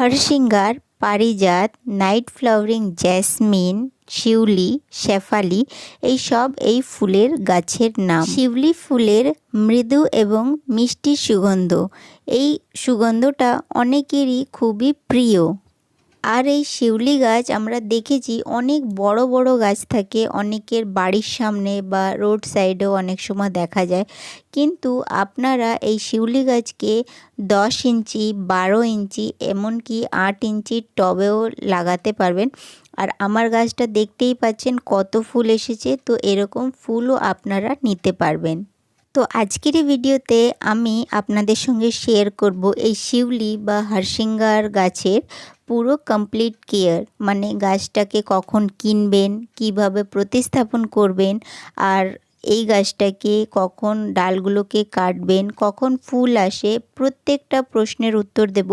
হরসিঙ্গার, পারিজাত, night flowering, jasmine, শিউলি, শেফালি, এই সব এই ফুলের গাছের নাম। শিউলি ফুলের মৃদু এবং মিষ্টি সুগন্ধ। এই সুগন্ধটা অনেকেরই খুবই প্রিয়। আর এই শিউলি গাছ আমরা দেখেছি অনেক বড় বড় গাছ থাকে, অনেকের বাড়ির সামনে বা রোড সাইডেও অনেক সময় দেখা যায়। কিন্তু আপনারা এই শিউলি গাছকে দশ ইঞ্চি, বারো ইঞ্চি, এমনকি আট ইঞ্চি টবেও লাগাতে পারবেন। আর আমার গাছটা দেখতেই পাচ্ছেন কত ফুল এসেছে, তো এরকম ফুলও আপনারা নিতে পারবেন। তো আজকের ভিডিওতে আমি আপনাদের সঙ্গে শেয়ার করব এই শিউলি বা হরসিঙ্গার গাছের পুরো কমপ্লিট কেয়ার মানে গাছটাকে কখন কিনবেন কীভাবে প্রতিস্থাপন করবেন আর এই গাছটাকে কখন ডালগুলোকে কাটবেন, কখন ফুল আসে, প্রত্যেকটা প্রশ্নের উত্তর দেব।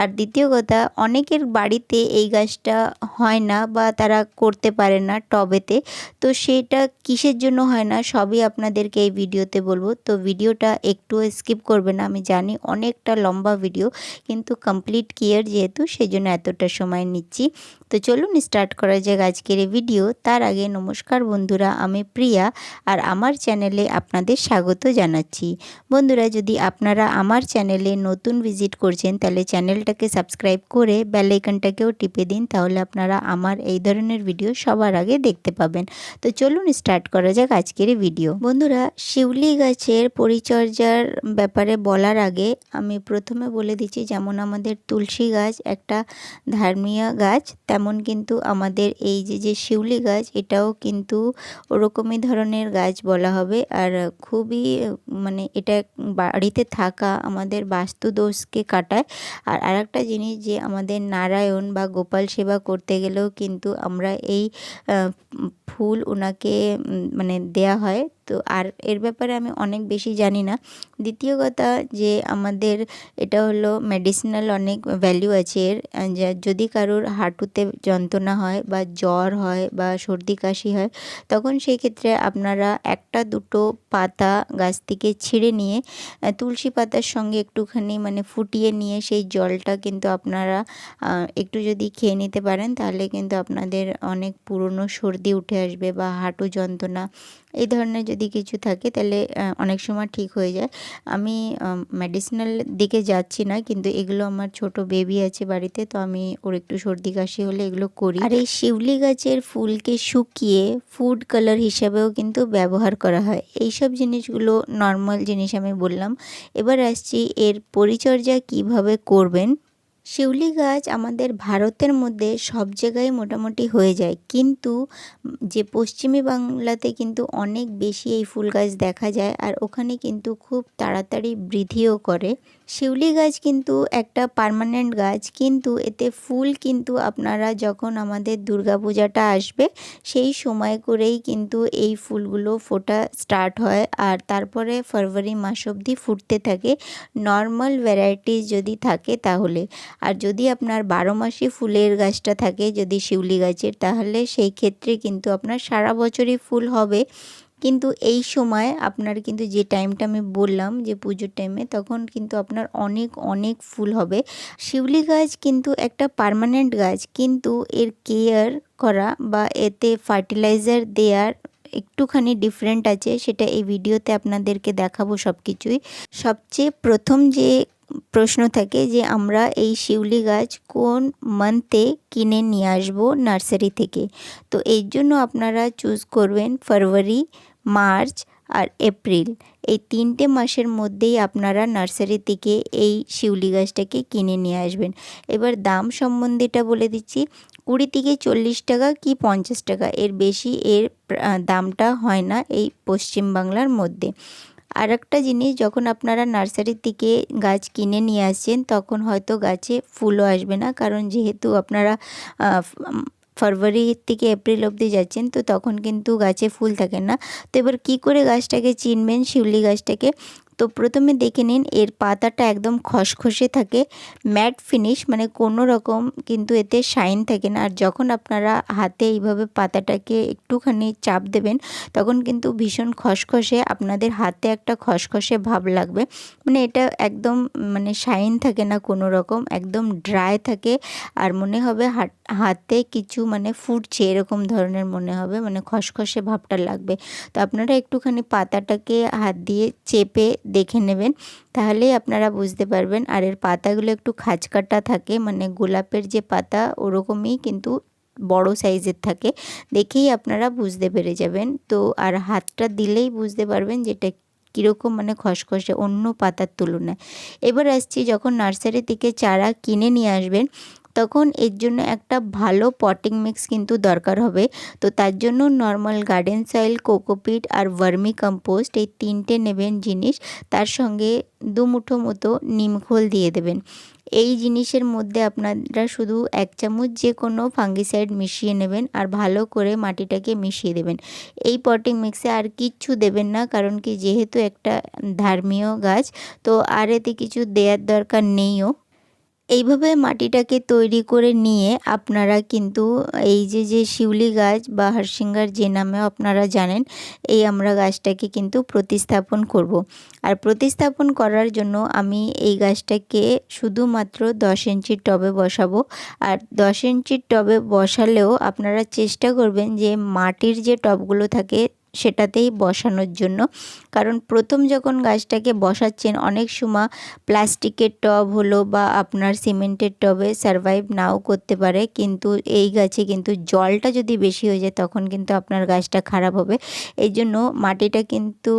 আর দ্বিতীয় কথা, অনেকের বাড়িতে এই গাছটা হয় না বা তারা করতে পারে না টবেতে। তো সেটা কিসের জন্য হয় না, সবই আপনাদেরকে এই ভিডিওতে বলব। তো ভিডিওটা একটু স্কিপ করবে না, আমি জানি অনেকটা লম্বা ভিডিও, কিন্তু কমপ্লিট কেয়ার যেহেতু সেই জন্য এতটা সময় নিচ্ছি। তো চলুন স্টার্ট করা যাক আজকের এই ভিডিও তার আগে নমস্কার বন্ধুরা, আমি প্রিয়া আর আমার চ্যানেলে আপনাদের স্বাগত জানাচ্ছি। বন্ধুরা, যদি আপনারা আমার চ্যানেলে নতুন ভিজিট করছেন, তাহলে চ্যানেলটাকে সাবস্ক্রাইব করে বেলাইকনটাকেও টিপে দিন, তাহলে আপনারা আমার এই ধরনের ভিডিও সবার আগে দেখতে পাবেন। তো চলুন স্টার্ট করা যাক আজকের ভিডিও বন্ধুরা, শিউলি গাছের পরিচর্যার ব্যাপারে বলার আগে আমি প্রথমে বলে দিচ্ছি, যেমন আমাদের তুলসী গাছ একটা ধার্মীয় গাছ, তেমন কিন্তু আমাদের এই যে যে শিউলি গাছ, এটাও কিন্তু ওরকমই ধরনের গাছ বলা হবে। আর খুবই মানে এটা বাড়িতে থাকা আমাদের বাস্তু দোষকে কাটায়। আর আরেকটা জিনিস যে, আমাদের নারায়ণ বা গোপাল সেবা করতে গেলেও কিন্তু আমরা এই ফুল ওনাকে মানে দেয়া হয়। তো আর এর ব্যাপারে আমি অনেক বেশি জানি না। দ্বিতীয় কথা যে আমাদের এটা হলো মেডিসিনাল অনেক ভ্যালু আছে। এর যদি কারোর হাঁটুতে যন্ত্রণা হয় বা জ্বর হয় বা সর্দি কাশি হয়, তখন সেই ক্ষেত্রে আপনারা একটা দুটো পাতা গাছ থেকে ছিঁড়ে নিয়ে তুলসী পাতার সঙ্গে একটুখানি মানে ফুটিয়ে নিয়ে সেই জলটা কিন্তু আপনারা একটু যদি খেয়ে নিতে পারেন, তাহলে কিন্তু আপনাদের অনেক পুরনো সর্দি উঠে আসবে বা হাঁটু যন্ত্রণা এই ধরনের যদি কিছু থাকে, তাহলে অনেক সময় ঠিক হয়ে যায়। আমি মেডিসিনাল দিকে যাচ্ছি না, কিন্তু এগুলো আমার ছোট বেবি আছে বাড়িতে, তো আমি ওর একটু সর্দি কাশি হলে এগুলো করি। আর এই শিউলি গাছের ফুলকে শুকিয়ে ফুড কালার হিসাবেও কিন্তু ব্যবহার করা হয়। এইসব জিনিসগুলো নর্মাল জিনিস আমি বললাম। এবার আসছি এর পরিচর্যা কীভাবে করবেন? শিউলি গাছ আমাদের ভারতের মধ্যে সব জায়গায় মোটামুটি হয়ে যায়। কিন্তু যে পশ্চিমী বাংলাতে কিন্তু অনেক বেশি এই ফুল গাছ দেখা যায় আর ওখানে কিন্তু খুব তাড়াতাড়ি বৃদ্ধিও করে। শিউলি গাছ কিন্তু একটা পারমানেন্ট গাছ, কিন্তু এতে ফুল কিন্তু আপনারা যখন আমাদের দুর্গাপূজাটা আসবে, সেই সময় করেই কিন্তু এই ফুলগুলো ফোটা স্টার্ট হয় আর তারপরে ফেব্রুয়ারি মাস অবধি ফুটতে থাকে। নর্মাল ভ্যারাইটিস যদি থাকে তাহলে। আর যদি আপনার বারো মাসে ফুলের গাছটা থাকে যদি শিউলি গাছের, তাহলে সেই ক্ষেত্রে কিন্তু আপনার সারা বছরই ফুল হবে। কিন্তু এই সময় আপনার কিন্তু যে টাইমটা আমি বললাম যে পুজোর টাইমে তখন কিন্তু আপনার অনেক অনেক ফুল হবে। শিউলি গাছ কিন্তু একটা পারমানেন্ট গাছ, কিন্তু এর কেয়ার করা বা এতে ফার্টিলাইজার দেওয়ার একটুখানি ডিফারেন্ট আছে, সেটা এই ভিডিওতে আপনাদেরকে দেখাবো সব কিছুই সবচেয়ে প্রথম যে প্রশ্ন থাকে যে আমরা এই শিউলি গাছ কোন মান্থে কিনে নিয়ে আসব নার্সারি থেকে। তো এর জন্য আপনারা চুজ করবেন ফেব্রুয়ারি, মার্চ আর এপ্রিল। এই তিনটে মাসের মধ্যেই আপনারা নার্সারি থেকে এই শিউলি গাছটাকে কিনে নিয়ে আসবেন। এবার দাম সম্বন্ধেটা বলে দিচ্ছি, কুড়ি থেকে চল্লিশ টাকা কি পঞ্চাশ টাকা? এর বেশি এর দামটা হয় না এই পশ্চিমবাংলার মধ্যে। আর একটা জিনিস, যখন আপনারা নার্সারির থেকে গাছ কিনে নিয়ে আসছেন, তখন হয়তো গাছে ফুলও আসবে না। কারণ যেহেতু আপনারা ফেব্রুয়ারি থেকে এপ্রিল অবধি যাচ্ছেন, তো তখন কিন্তু গাছে ফুল থাকে না। তো এবার কী করে গাছটাকে চিনবেন? শিউলি গাছটাকে। তো প্রথমে দেখে নিন, এর পাতাটা একদম খসখসে থাকে, ম্যাট ফিনিশ মানে কোনো রকম কিন্তু এতে শাইন থাকে না। আর যখন আপনারা হাতে এইভাবে পাতাটাকে একটুখানি চাপ দেবেন, তখন কিন্তু ভীষণ খসখসে আপনাদের হাতে একটা খসখসে ভাব লাগবে। মানে এটা একদম মানে শাইন থাকে না কোনো রকম, একদম ড্রাই থাকে। আর মনে হবে হাতে কিছু মানে ফুটছে, এরকম ধরনের মনে হবে মানে খসখসে ভাবটা লাগবে। তো আপনারা একটুখানি পাতাটাকে হাত দিয়ে চেপে দেখে নেবেন। তাহলেই আপনারা বুঝতে পারবেন। আর এর পাতাগুলো একটু খাঁচকাটা থাকে মানে গোলাপের যে পাতা ওরকমই কিন্তু বড় সাইজের থাকে। দেখেই আপনারা বুঝতে পেরে যাবেন। তো আর হাতটা দিলেই বুঝতে পারবেন যেটা কীরকম মানে খসখসে, অন্য পাতার তুলনায়। এবার আসছি যখন নার্সারি থেকে চারা কিনে নিয়ে আসবেন তখন এর জন্য একটা ভালো পটিং মিক্স কিন্তু দরকার হবে। তো তার জন্য নর্মাল গার্ডেন সয়েল কোকোপিট আর ভার্মি কম্পোস্ট এই তিনটে নেবেন জিনিস। তার সঙ্গে দু মুঠো মতো নিমখোল দিয়ে দেবেন। এই জিনিসের মধ্যে আপনারা শুধু এক চামচ যে কোনো ফাঙ্গিসাইড মিশিয়ে নেবেন আর ভালো করে মাটিটাকে মিশিয়ে দেবেন। এই পটিং মিক্সে আর কিচ্ছু দেবেন না কারণ কি যেহেতু একটা ধর্মীয় গাছ, তো আর এতে কিছু দেওয়ার দরকার নেইও। এইভাবে মাটিটাকে তৈরি করে নিয়ে আপনারা কিন্তু এই যে যে শিউলি গাছ বা হারসিঙ্গার যে নামে আপনারা জানেন, এই আমরা গাছটাকে কিন্তু প্রতিস্থাপন করব। আর প্রতিস্থাপন করার জন্য আমি এই গাছটাকে শুধুমাত্র দশ ইঞ্চির টবে বসাবো আর দশ ইঞ্চির টবে বসালেও আপনারা চেষ্টা করবেন যে মাটির যে টবগুলো থাকে সেটাতেই বসানোর জন্য। কারণ প্রথম যখন গাছটাকে বসাচ্ছেন, অনেক সময় প্লাস্টিকের টব হলো বা আপনার সিমেন্টের টবে সারভাইভ নাও করতে পারে। কিন্তু এই গাছে কিন্তু জলটা যদি বেশি হয়ে যায়, তখন কিন্তু আপনার গাছটা খারাপ হবে। এই জন্য মাটিটা কিন্তু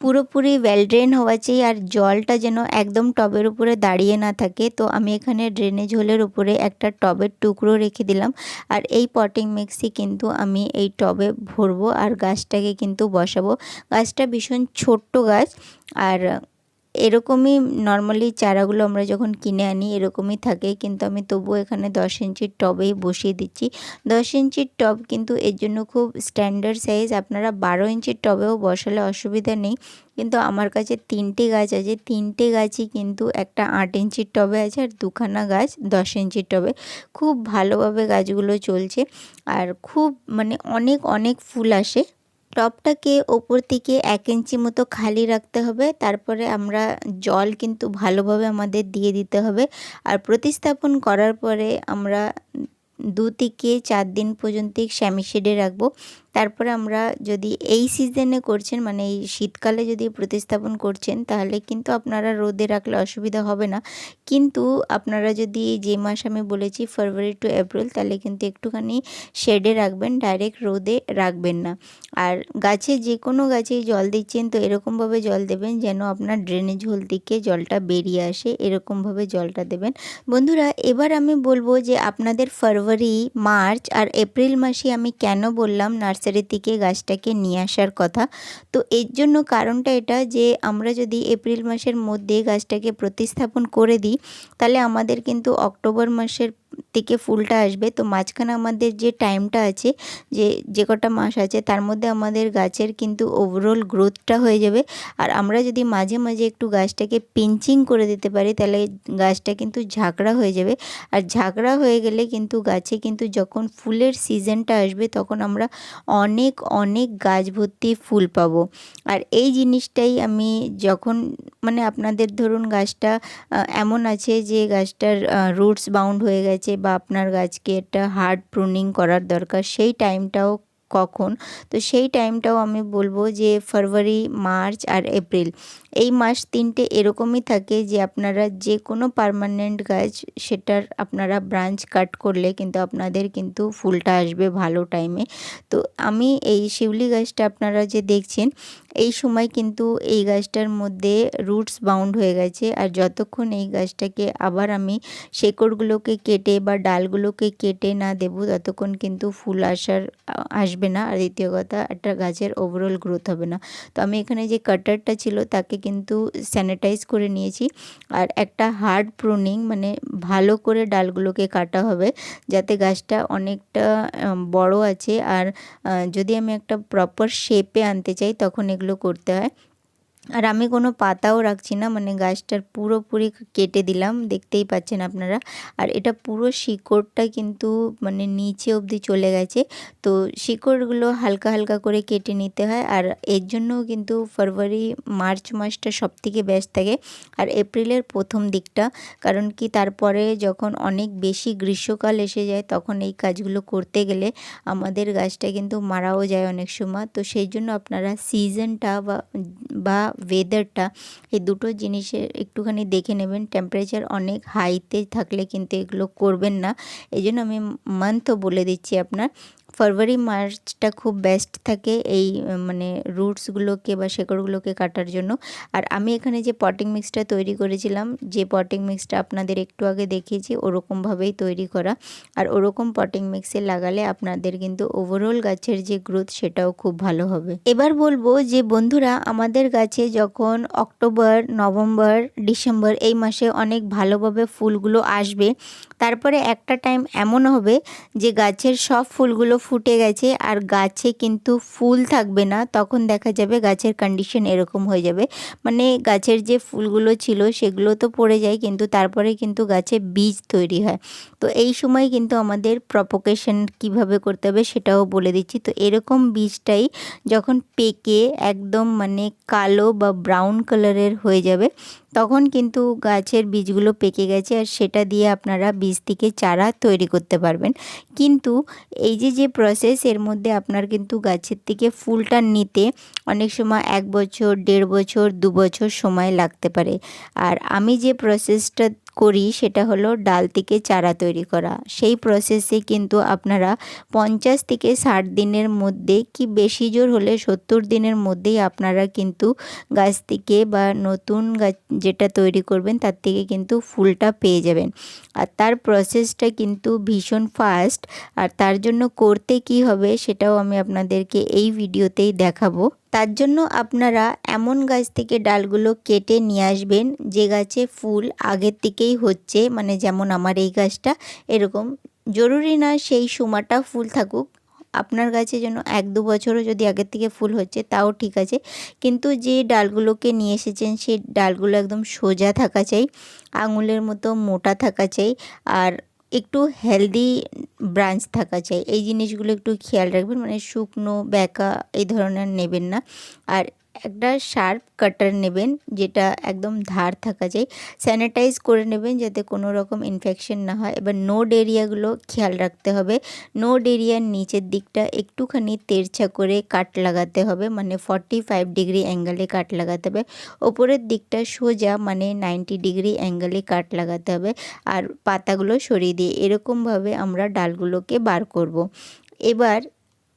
পুরোপুরি ওয়েল ড্রেন হওয়া চাই আর জলটা যেন একদম টবের উপরে দাঁড়িয়ে না থাকে, তো আমি এখানে ড্রেনেজ হোলের উপরে একটা টবের টুকরো রেখে দিলাম। আর এই পটিং মিক্সি কিন্তু আমি এই টবে ভরবো আর গাছটাকে কিন্তু বসাবো। গাছটা ভীষণ ছোট্ট গাছ আর এরকমই নর্মালি চারাগুলো আমরা যখন কিনে আনি, এরকমই থাকে। কিন্তু আমি তবুও এখানে দশ ইঞ্চির টবেই বসিয়ে দিচ্ছি। দশ ইঞ্চির টব কিন্তু এর জন্য খুব স্ট্যান্ডার্ড সাইজ আপনারা বারো ইঞ্চির টবেও বসালে অসুবিধা নেই। কিন্তু আমার কাছে তিনটে গাছ আছে। তিনটে গাছই কিন্তু একটা আট ইঞ্চির টবে আছে আর দুখানা গাছ দশ ইঞ্চির টবে। খুব ভালোভাবে গাছগুলো চলছে। আর খুব মানে অনেক অনেক ফুল আসে। টবটাকে ওপর থেকে এক ইঞ্চি মতো খালি রাখতে হবে। তারপরে আমরা জল কিন্তু ভালোভাবে আমাদের দিয়ে দিতে হবে। আর প্রতিস্থাপন করার পরে আমরা দু থেকে চার দিন পর্যন্ত শ্যামি শেডে রাখব। তারপরে আমরা যদি এই সিজনে করছেন মানে এই শীতকালে যদি প্রতিস্থাপন করছেন, তাহলে কিন্তু আপনারা রোদে রাখলে অসুবিধা হবে না। কিন্তু আপনারা যদি যে মাস আমি বলেছি ফেব্রুয়ারি টু এপ্রিল তাহলে কিন্তু একটুখানি শেডে রাখবেন ডাইরেক্ট রোদে রাখবেন না। আর গাছে যে কোনো গাছেই জল দিচ্ছেন, তো এরকমভাবে জল দেবেন যেন আপনার ড্রেনেজ হোল থেকে জলটা বেরিয়ে আসে, এরকমভাবে জলটা দেবেন। বন্ধুরা, এবার আমি বলব যে আপনাদের ফেব্রুয়ারি মার্চ আর এপ্রিল মাসে আমি কেন বললাম নার্স নার্সারি থেকে গাছটাকে নিয়ে আসার কথা। তো এর জন্য কারণটা এটা যে, আমরা যদি এপ্রিল মাসের মধ্যে গাছটাকে প্রতিস্থাপন করে দিই, তাহলে আমাদের কিন্তু অক্টোবর মাসের থেকে ফুলটা আসবে। তো মাঝখানে আমাদের যে টাইমটা আছে, যে যে কটা মাস আছে, তার মধ্যে আমাদের গাছের কিন্তু ওভারঅল গ্রোথটা হয়ে যাবে। আর আমরা যদি মাঝে মাঝে একটু গাছটাকে পিঞ্চিং করে দিতে পারি, তাহলে গাছটা কিন্তু ঝাঁকড়া হয়ে যাবে। আর ঝাঁকড়া হয়ে গেলে কিন্তু গাছে কিন্তু যখন ফুলের সিজনটা আসবে, তখন আমরা অনেক অনেক গাছ ভর্তি ফুল পাবো। আর এই জিনিসটাই আমি যখন মানে আপনাদের ধরুন গাছটা এমন আছে যে গাছটার রুটস বাউন্ড হয়ে গেছে বা আপনার গাছকে একটা হার্ড প্রুনিং করার দরকার সেই টাইমটাও কখন? তো সেই টাইমটাও আমি বলব যে ফেব্রুয়ারি, মার্চ আর এপ্রিল। এই মাস তিনটে এরকমই থাকে যে আপনারা যে কোনো পারমানেন্ট গাছ সেটার আপনারা ব্রাঞ্চ কাট করলে কিন্তু আপনাদের কিন্তু ফুলটা আসবে ভালো টাইমে তো আমি এই শিউলি গাছটা আপনারা যে দেখছেন, এই সময় কিন্তু এই গাছটার মধ্যে রুটস বাউন্ড হয়ে গেছে। আর যতক্ষণ এই গাছটাকে আবার আমি শেকড়গুলোকে কেটে বা ডালগুলোকে কেটে না দেব, ততক্ষণ কিন্তু ফুল আসার আসবে না আর দ্বিতীয় কথা, একটা গাছের ওভারঅল গ্রোথ হবে না। তো আমি এখানে যে কাটারটা ছিল তাকে কিন্তু স্যানিটাইজ করে নিয়েছি আর একটা হার্ড প্রুনিং মানে ভালো করে ডালগুলোকে কাটা হবে যাতে গাছটা অনেকটা বড় আছে। আর যদি আমি একটা প্রপার শেপে আনতে চাই তখন এগুলো করতে হয়। আর আমি কোনো পাতাও রাখছি না মানে গাছটার পুরোপুরি কেটে দিলাম, দেখতেই পাচ্ছেন আপনারা। আর এটা পুরো শিকড়টা কিন্তু মানে নিচে অবধি চলে গেছে। তো শিকড়গুলো হালকা হালকা করে কেটে নিতে হয়, আর এর জন্যও কিন্তু ফেব্রুয়ারি, মার্চ মাসটা সব থেকে বেস্ট থাকে, আর এপ্রিলের প্রথম দিকটা। কারণ কি তারপরে যখন অনেক বেশি গ্রীষ্মকাল এসে যায়, তখন এই কাজগুলো করতে গেলে আমাদের গাছটা কিন্তু মারাও যায় অনেক সময়। তো সেই জন্য আপনারা সিজনটা বা ওয়েদারটা এই দুটো জিনিসের একটুখানি দেখে নেবেন। টেম্পারেচার অনেক হাইতে থাকলে কিন্তু এগুলো করবেন না। এই জন্য আমি মান্থও বলে দিচ্ছি আপনার। ফেব্রুয়ারি, মার্চটা খুব বেস্ট থাকে এই মানে রুটসগুলোকে বা শেকড়গুলোকে কাটার জন্য। আর আমি এখানে যে পটিং মিক্সটা তৈরি করেছিলাম, যে পটিং মিক্সটা আপনাদের একটু আগে দেখিয়েছি, ওরকমভাবেই তৈরি করা। আর ওরকম পটিং মিক্সে লাগালে আপনাদের কিন্তু ওভারঅল গাছের যে গ্রোথ সেটাও খুব ভালো হবে। এবার বলব যে বন্ধুরা, আমাদের গাছে যখন অক্টোবর, নভেম্বর, ডিসেম্বর এই মাসে অনেক ভালোভাবে ফুলগুলো আসবে, তারপরে একটা টাইম এমন হবে যে গাছের সব ফুলগুলো ফুটে গেছে আর গাছে কিন্তু ফুল থাকবে না, তখন দেখা যাবে গাছের কন্ডিশন এরকম হয়ে যাবে। মানে গাছের যে ফুলগুলো ছিল সেগুলো তো পড়ে যায়, কিন্তু তারপরে কিন্তু গাছে বীজ তৈরি হয়। তো এই সময় কিন্তু আমাদের প্রপোকেশন কীভাবে করতে হবে সেটাও বলে দিচ্ছি। তো এরকম বীজটাই যখন পেকে একদম মানে কালো বা ব্রাউন কালারের হয়ে যাবে, তখন কিন্তু গাছের বীজগুলো পেকে গেছে আর সেটা দিয়ে আপনারা বীজ থেকে চারা তৈরি করতে পারবেন। কিন্তু এই যে যে প্রসেস এর মধ্যে আপনার কিন্তু গাছের থেকে ফুলটা নিতে অনেক সময় এক বছর, দেড় বছর, দু বছর সময় লাগতে পারে। আর আমি যে প্রসেসটা করি সেটা হলো ডাল থেকে চারা তৈরি করা। সেই প্রসেসে কিন্তু আপনারা পঞ্চাশ থেকে ষাট দিনের মধ্যে কি বেশি জোর হলে সত্তর দিনের মধ্যেই আপনারা কিন্তু গাছ থেকে বা নতুন গাছ যেটা তৈরি করবেন তার থেকে কিন্তু ফুলটা পেয়ে যাবেন। আর তার প্রসেসটা কিন্তু ভীষণ ফাস্ট আর তার জন্য করতে কি হবে সেটাও আমি আপনাদেরকে এই ভিডিওতেই দেখাবো। তার জন্য আপনারা এমন গাছ থেকে ডালগুলো কেটে নিয়ে আসবেন, যে গাছে ফুল আগের থেকেই হচ্ছে মানে যেমন আমার এই গাছটা, এরকম। জরুরি না সেই সময়টা ফুল থাকুক, আপনার গাছে যেন এক দু বছরও যদি আগের থেকে ফুল হচ্ছে তাও ঠিক আছে। কিন্তু যে ডালগুলোকে নিয়ে এসেছেন সেই ডালগুলো একদম সোজা থাকা চাই, আঙুলের মতো মোটা থাকা চাই, আর একটু হেলদি ব্রাঞ্চ থাকা চাই। এই জিনিসগুলো একটু খেয়াল রাখবেন মানে শুকনো, বেঁকা, এই ধরনের নেবেন না। আর একটা শার্প কাটার নেবেন, যেটা একদম ধার থাকা যায়। স্যানিটাইজ করে নেবেন যাতে কোনো রকম ইনফেকশন না হয়। এবার নোড এরিয়াগুলো খেয়াল রাখতে হবে। নোড এরিয়ার নিচের দিকটা একটুখানি তেরছা করে কাট লাগাতে হবে মানে ফর্টি ফাইভ ডিগ্রি অ্যাঙ্গেলে কাট লাগাতে হবে। ওপরের দিকটা সোজা মানে নাইনটি ডিগ্রি অ্যাঙ্গেলে কাট লাগাতে হবে আর পাতাগুলো সরিয়ে দিয়ে এরকমভাবে আমরা ডালগুলোকে বার করব। এবার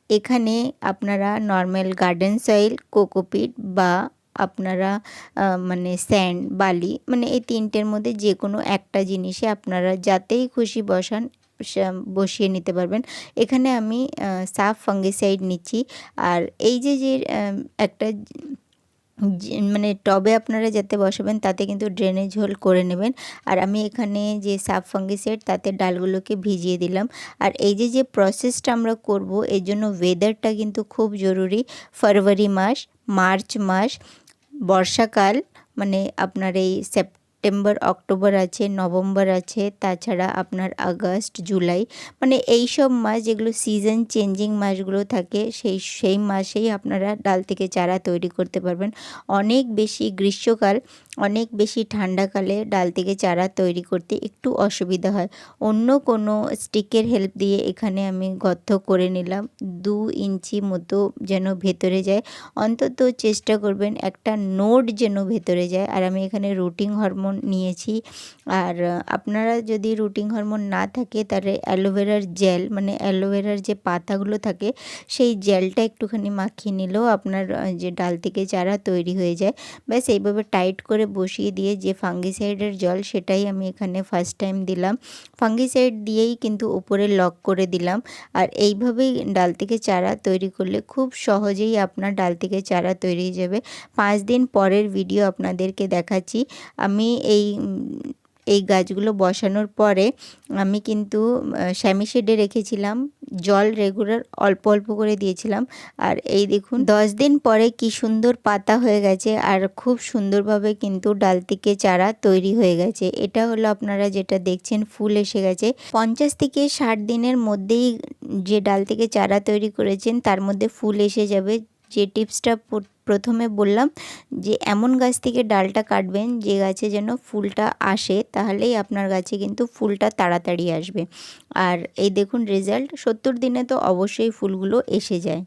এখানে আপনারা নর্মাল গার্ডেন সয়েল কোকোপিট বা আপনারা মানে স্যান্ড বালি মানে এই তিনটের মধ্যে যে কোনো একটা জিনিসে আপনারা যাতেই খুশি বসান বসিয়ে নিতে পারবেন। এখানে আমি সাফ ফাঙ্গিসাইড নিচ্ছি। আর এই যে যে একটা মানে টবে আপনারা যাতে বসাবেন, তাতে কিন্তু ড্রেনেজ হোল করে নেবেন। আর আমি এখানে যে সাব ফাঙ্গিসাইড তাতে ডালগুলোকে ভিজিয়ে দিলাম। আর এই যে যে প্রসেসটা আমরা করব, এর জন্য ওয়েদারটা কিন্তু খুব জরুরি। ফেব্রুয়ারি মাস, মার্চ মাস, বর্ষাকাল মানে আপনার এই সেপ্ট সেপ্টেম্বর, অক্টোবর আছে, নভেম্বর আছে, তাছাড়া আপনার আগস্ট, জুলাই। মানে এই সব মাস যেগুলো সিজন চেঞ্জিং মাসগুলো থাকে, সেই সেই মাসেই আপনারা ডাল থেকে চারা তৈরি করতে পারবেন। অনেক বেশি গ্রীষ্মকাল, অনেক বেশি ঠান্ডাকালে ডাল থেকে চারা তৈরি করতে একটু অসুবিধা হয়। অন্য কোনো স্টিকের হেল্প দিয়ে এখানে আমি গর্ত করে নিলাম। দু ইঞ্চি মতো যেন ভেতরে যায়। অন্তত চেষ্টা করবেন একটা নোট যেন ভেতরে যায়। আর আমি এখানে রুটিং হরমোন হরমোন নিয়েছি। আর আপনারা যদি রুটিং হরমোন না থাকে, তাহলে অ্যালোভেরার জেল মানে অ্যালোভেরার যে পাতাগুলো থাকে, সেই জেলটা একটুখানি মাখিয়ে নিলেও আপনার যে ডাল থেকে চারা তৈরি হয়ে যায়। ব্যাস, এইভাবে টাইট করে বসিয়ে দিয়ে যে ফাঙ্গিসাইডের জল, সেটাই আমি এখানে ফার্স্ট টাইম দিলাম। ফাঙ্গিসাইড দিয়েই কিন্তু উপরে লক করে দিলাম। আর এইভাবেই ডাল থেকে চারা তৈরি করলে খুব সহজেই আপনার ডাল থেকে চারা তৈরি হয়ে যাবে। পাঁচ দিন পরের ভিডিও আপনাদেরকে দেখাচ্ছি। আমি এই এই গাছগুলো বসানোর পরে আমি কিন্তু শ্যামি শেডে রেখেছিলাম। জল রেগুলার অল্প অল্প করে দিয়েছিলাম। আর এই দেখুন, দশ দিন পরে কি সুন্দর পাতা হয়ে গেছে আর খুব সুন্দরভাবে কিন্তু ডাল থেকে চারা তৈরি হয়ে গেছে। এটা হলো আপনারা যেটা দেখছেন, ফুল এসে গেছে। পঞ্চাশ থেকে ষাট দিনের মধ্যেই যে ডাল থেকে চারা তৈরি করেছেন, তার মধ্যে ফুল এসে যাবে। যে টিপসটা প্রথমে বললাম যে এমন গাছ থেকে ডালটা কাটবেন যে গাছে যেন ফুলটা আসে তাহলেই আপনার গাছে কিন্তু ফুলটা তাড়াতাড়ি আসবে। আর এই দেখুন রেজাল্ট, সত্তর দিনে তো অবশ্যই ফুলগুলো এসে যায়।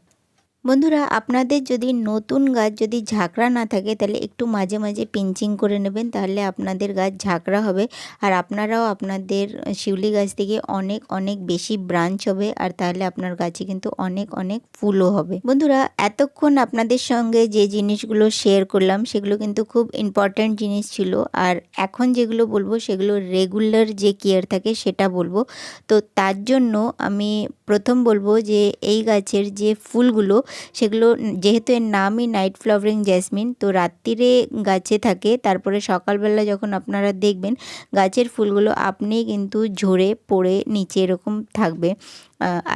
বন্ধুরা, আপনাদের যদি নতুন গাছ যদি ঝাঁকড়া না থাকে, তাহলে একটু মাঝে মাঝে পিঞ্চিং করে নেবেন, তাহলে আপনাদের গাছ ঝাঁকড়া হবে। আর আপনারাও আপনাদের শিউলি গাছ থেকে অনেক অনেক বেশি ব্রাঞ্চ হবে, আর তাহলে আপনার গাছে কিন্তু অনেক অনেক ফুলও হবে। বন্ধুরা, এতক্ষণ আপনাদের সঙ্গে যে জিনিসগুলো শেয়ার করলাম, সেগুলো কিন্তু খুব ইম্পর্ট্যান্ট জিনিস ছিল। আর এখন যেগুলো বলব, সেগুলো রেগুলার যে কেয়ার থাকে, সেটা বলব। তো তার জন্য আমি প্রথম বলব যে, এই গাছের যে ফুলগুলো সেগুলো, যেহেতু এর নামই নাইট ফ্লাওয়ারিং জ্যাসমিন তো রাত্রিরে গাছে থাকে, তারপরে সকালবেলা যখন আপনারা দেখবেন, গাছের ফুলগুলো আপনি কিন্তু ঝরে পড়ে নিচে এরকম থাকবে।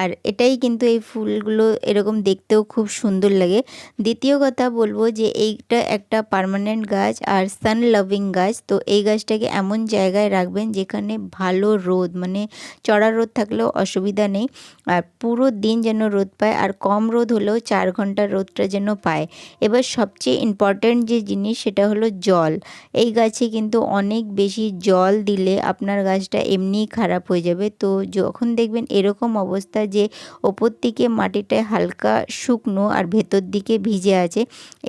আর এটাই কিন্তু এই ফুলগুলো এরকম দেখতেও খুব সুন্দর লাগে। দ্বিতীয় কথা বলব যে এইটা একটা পারমানেন্ট গাছ আর সান লাভিং গাছ। তো এই গাছটাকে এমন জায়গায় রাখবেন যেখানে ভালো রোদ মানে চড়া রোদ থাকলেও অসুবিধা নেই। আর পুরো দিন যেন রোদ পায় আর কম রোদ হলেও চার ঘণ্টার রোদটা যেন পায়। এবার সবচেয়ে ইম্পর্ট্যান্ট যে জিনিস সেটা হলো জল। এই গাছে কিন্তু অনেক বেশি জল দিলে আপনার গাছটা এমনিই খারাপ হয়ে যাবে। তো যখন দেখবেন এরকম অবস্থা যে ওপর দিকে মাটিটা হালকা শুকনো আর ভেতর দিকে ভিজে আছে,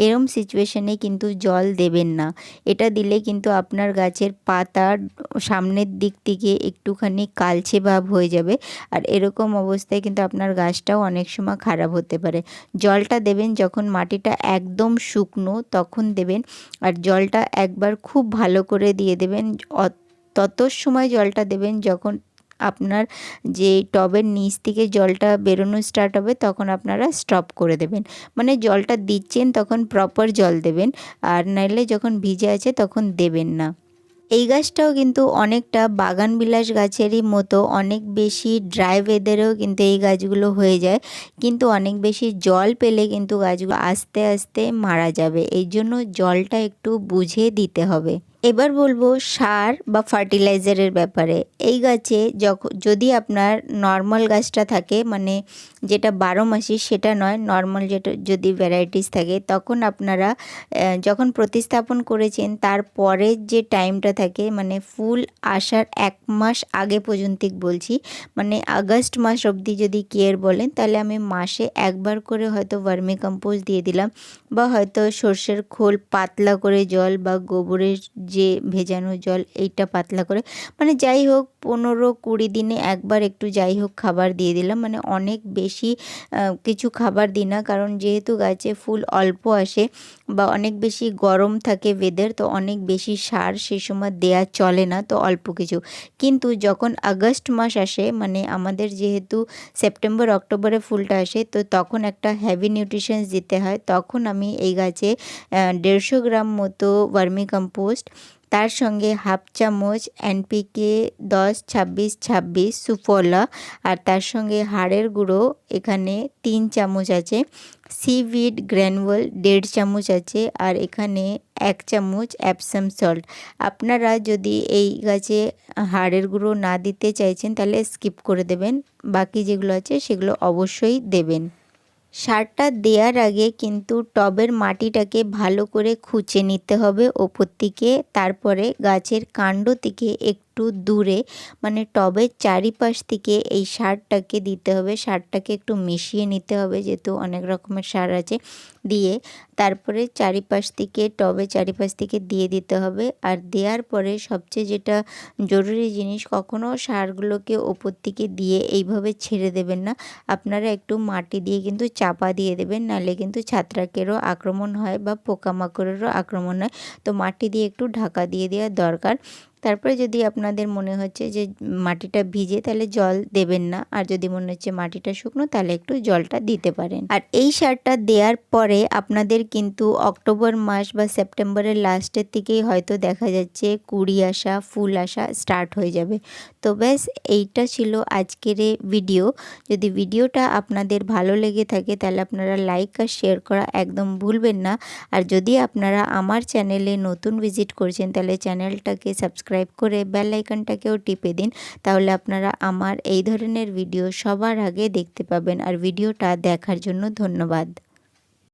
এরম সিচুয়েশানে কিন্তু জল দেবেন না। এটা দিলে কিন্তু আপনার গাছের পাতা সামনের দিক থেকে একটুখানি কালচে ভাব হয়ে যাবে আর এরকম অবস্থায় কিন্তু আপনার গাছটাও অনেক সময় খারাপ হতে পারে। জলটা দেবেন যখন মাটিটা একদম শুকনো তখন দেবেন আর জলটা একবার খুব ভালো করে দিয়ে দেবেন তত সময় জলটা দেবেন যখন আপনার যে টবের নিচ থেকে জলটা বেরোনো স্টার্ট হবে, তখন আপনারা স্টপ করে দেবেন। মানে জলটা দিচ্ছেন তখন প্রপার জল দেবেন, আর নাইলে যখন ভিজে আছে তখন দেবেন না। এই গাছটাও কিন্তু অনেকটা বাগান বিলাস গাছেরই মতো, অনেক বেশি ড্রাই ওয়েদারেও কিন্তু এই গাছগুলো হয়ে যায়, কিন্তু অনেক বেশি জল পেলে কিন্তু গাছগুলো আস্তে আস্তে মারা যাবে। এই জন্য জলটা একটু বুঝে দিতে হবে। এবার বলব সার বা ফার্টিলাইজারের ব্যাপারে। এই গাছে যখন যদি আপনার নর্মাল গাছটা থাকে মানে যেটা বারো মাসি সেটা নয়, নর্মাল যেটা যদি ভ্যারাইটিস থাকে, তখন আপনারা যখন প্রতিস্থাপন করেছেন তারপরের যে টাইমটা থাকে মানে ফুল আসার এক মাস আগে পর্যন্ত বলছি মানে আগস্ট মাস অবধি যদি কেয়ার বলেন, তাহলে আমি মাসে একবার করে হয়তো ভার্মি কম্পোস্ট দিয়ে দিলাম, বা হয়তো সর্ষের খোল পাতলা করে জল বা গোবরের যে ভেজানো জল এইটা পাতলা করে মানে যাই হোক পনেরো কুড়ি দিনে একবার একটু যাই হোক খাবার দিয়ে দিলাম। মানে অনেক বেশি কিছু খাবার দিই না, কারণ যেহেতু গাছে ফুল অল্প আসে বা অনেক বেশি গরম থাকে ওয়েদার তো অনেক বেশি সার সে সময় দেয়া চলে না, তো অল্প কিছু। কিন্তু যখন আগস্ট মাস আসে মানে আমাদের যেহেতু সেপ্টেম্বর, অক্টোবরে ফুলটা আসে, তো তখন একটা হেভি নিউট্রিশনস দিতে হয়। তখন আমি এই গাছে দেড়শো গ্রাম মতো ভার্মি কম্পোস্ট তার সঙ্গে হাফ চামচ এনপিকে দশ, ছাব্বিশ ছাব্বিশ সুফলা আর তার সঙ্গে হাড়ের গুঁড়ো এখানে তিন চামচ আছে। সিভিড গ্র্যানুয়াল দেড় চামচ আছে আর এখানে এক চামচ অ্যাপসাম সল্ট। আপনারা যদি এই গাছে হাড়ের গুঁড়ো না দিতে চাইছেন তাহলে স্কিপ করে দেবেন। বাকি যেগুলো আছে সেগুলো অবশ্যই দেবেন। সারটা দেওয়ার আগে কিন্তু টবের মাটিটাকে ভালো করে খুঁচে নিতে হবে ওপর থেকে, তারপরে গাছের কাণ্ড থেকে একটু একটু দূরে মানে টবের চারিপাশ থেকে এই সারটাকে দিতে হবে। সারটাকে একটু মিশিয়ে নিতে হবে, যেহেতু অনেক রকমের সার আছে, দিয়ে তারপরে চারিপাশ থেকে টবে চারিপাশ থেকে দিয়ে দিতে হবে। আর দেওয়ার পরে সবচেয়ে যেটা জরুরি জিনিস কখনও সারগুলোকে ওপর থেকে দিয়ে এইভাবে ছেড়ে দেবেন না। আপনারা একটু মাটি দিয়ে কিন্তু চাপা দিয়ে দেবেন, নাহলে কিন্তু ছাত্রাকেরও আক্রমণ হয় বা পোকামাকড়েরও আক্রমণ হয়। তো মাটি দিয়ে একটু ঢাকা দিয়ে দেওয়ার দরকার। তারপরে যদি আপনাদের মনে হচ্ছে যে মাটিটা ভিজে তাহলে জল দেবেন না। আর যদি মনে হচ্ছে মাটিটা শুকনো তাহলে একটু জলটা দিতে পারেন। আর এই সারটা দেওয়ার পরে আপনাদের কিন্তু অক্টোবর মাস বা সেপ্টেম্বরের লাস্টের থেকেই হয়তো দেখা যাচ্ছে কুড়ি আসা, ফুল আসা স্টার্ট হয়ে যাবে। তো ব্যাস, এইটা ছিল আজকের ভিডিও যদি ভিডিওটা আপনাদের ভালো লেগে থাকে তাহলে আপনারা লাইক আর শেয়ার করা একদম ভুলবেন না। আর যদি আপনারা আমার চ্যানেলে নতুন ভিজিট করছেন তাহলে চ্যানেলটাকে সাবস্ক্রাইব করে বেল আইকনটাকেও টিপে দিন। তাহলে আপনারা আমার এই ধরনের ভিডিও সবার আগে দেখতে পাবেন। আর ভিডিওটা দেখার জন্য ধন্যবাদ।